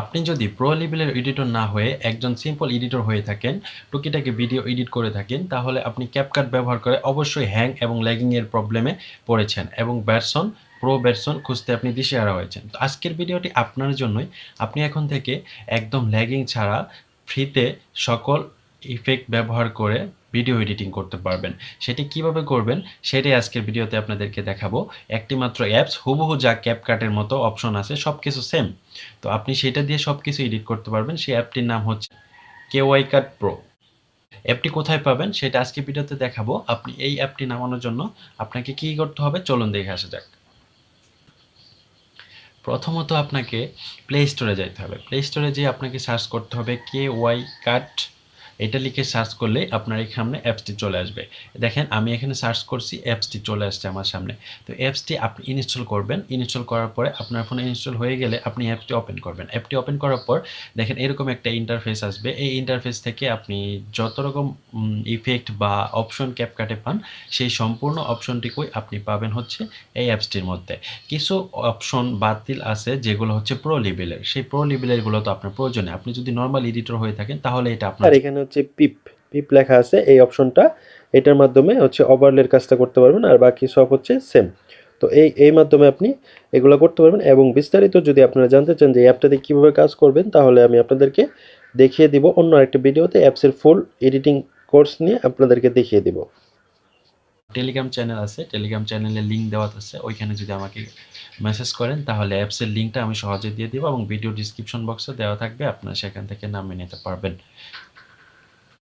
আপনি যদি প্রো লেভেলের এডিটর না হয়ে একজন সিম্পল এডিটর হয়ে থাকেন, টুকিটাকি ভিডিও এডিট করে থাকেন, তাহলে আপনি ক্যাপকাট ব্যবহার করে অবশ্যই হ্যাং এবং ল্যাগিংয়ের প্রবলেমে পড়েছেন এবং ভার্সন প্রো ভার্সন খুঁজতে আপনি দিশেহারা হয়েছেন। তো আজকের ভিডিওটি আপনার জন্যই। আপনি এখন থেকে একদম ল্যাগিং ছাড়া ফ্রিতে সকল ইফেক্ট ব্যবহার করে ভিডিও এডিটিং করতে পারবেন। সেটি কীভাবে করবেন, সেটাই আজকের ভিডিওতে আপনাদেরকে দেখাবো। একটি মাত্র অ্যাপস হুবহু যা ক্যাপকাটের মতো অপশন আছে সব কিছু সেম তো আপনি সেটা দিয়ে সব কিছু এডিট করতে পারবেন। সেই অ্যাপটির নাম হচ্ছে কেওয়াই কাট প্রো অ্যাপটি কোথায় পাবেন, সেটা আজকে ভিডিওতে দেখাবো। আপনি এই অ্যাপটি নামানোর জন্য আপনাকে কি করতে হবে, চলুন দেখে আসা যাক। প্রথমত আপনাকে প্লে স্টোরে যাইতে হবে। প্লে স্টোরে যেয়ে আপনাকে সার্চ করতে হবে কে ওয়াই কাট এটা লিখে সার্চ করলে আপনার এখানে অ্যাপসটি চলে আসবে। দেখেন, আমি এখানে সার্চ করছি অ্যাপসটি চলে আসছে আমার সামনে। তো অ্যাপসটি আপনি ইনস্টল করবেন। ইনস্টল করার পরে আপনার ফোনে ইনস্টল হয়ে গেলে আপনি অ্যাপটি ওপেন করবেন। অ্যাপটি ওপেন করার পর দেখেন, এরকম একটা ইন্টারফেস আসবে। এই ইন্টারফেস থেকে আপনি যত রকম ইফেক্ট বা অপশন ক্যাপকাটে পান, সেই সম্পূর্ণ অপশনটিকেই আপনি পাবেন হচ্ছে এই অ্যাপসটির মধ্যে। কিছু অপশন বাতিল আছে, যেগুলো হচ্ছে প্রো লেভেলের সেই প্রো লেভেলেরগুলো তো আপনার প্রয়োজনে। আপনি যদি নর্মাল এডিটর হয়ে থাকেন, তাহলে এটা আপনার এখানে হচ্ছে পিপ পিপ লেখা আছে এই অপশনটা। এটার মাধ্যমে হচ্ছে ওভারলের কাজটা করতে পারবেন আর বাকি সব হচ্ছে সেম তো এই এই মাধ্যমে আপনি এগুলো করতে পারবেন এবং বিস্তারিত যদি আপনারা জানতে চান যে অ্যাপটাতে কীভাবে কাজ করবেন, তাহলে আমি আপনাদেরকে দেখিয়ে দিব অন্য আরেকটি ভিডিওতে অ্যাপসের ফুল এডিটিং কোর্স নিয়ে আপনাদেরকে দেখিয়ে দিব। টেলিগ্রাম চ্যানেল আছে টেলিগ্রাম চ্যানেলে লিঙ্ক দেওয়া আছে, ওইখানে যদি আমাকে মেসেজ করেন, তাহলে অ্যাপসের লিঙ্কটা আমি সহজে দিয়ে দেবো এবং ভিডিও ডিসক্রিপশন বক্সে দেওয়া থাকবে, আপনারা সেখান থেকে নামিয়ে নিতে পারবেন।